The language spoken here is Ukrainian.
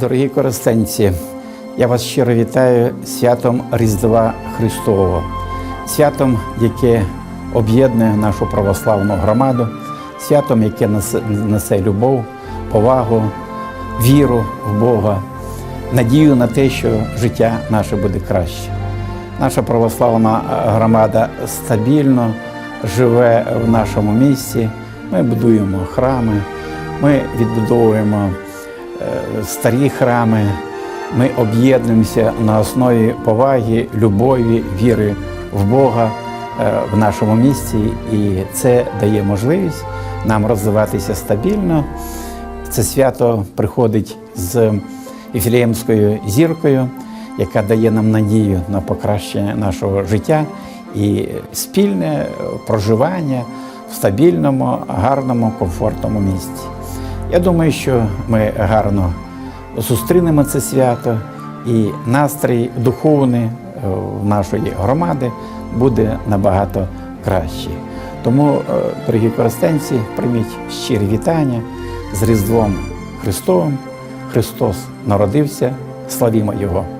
Дорогі користенці, я вас щиро вітаю святом Різдва Христового, святом, яке об'єднує нашу православну громаду, святом, яке несе, любов, повагу, віру в Бога, надію на те, що життя наше буде краще. Наша православна е, громада стабільно живе в нашому місті. Ми будуємо храми, ми відбудовуємо старі храми. Ми об'єднуємося на основі поваги, любові, віри в Бога е, в нашому місті, і це дає можливість нам розвиватися стабільно. Це свято приходить з Іфілеємською зіркою, яка дає нам надію на покращення нашого життя і спільне проживання в стабільному, гарному, комфортному місці. Я думаю, що ми гарно зустрінемо це свято, і настрій духовний е, нашої громади буде набагато кращий. Тому, е, дорогі користенці, прийміть щирі вітання з Різдвом Христовим. Христос народився, славімо Його!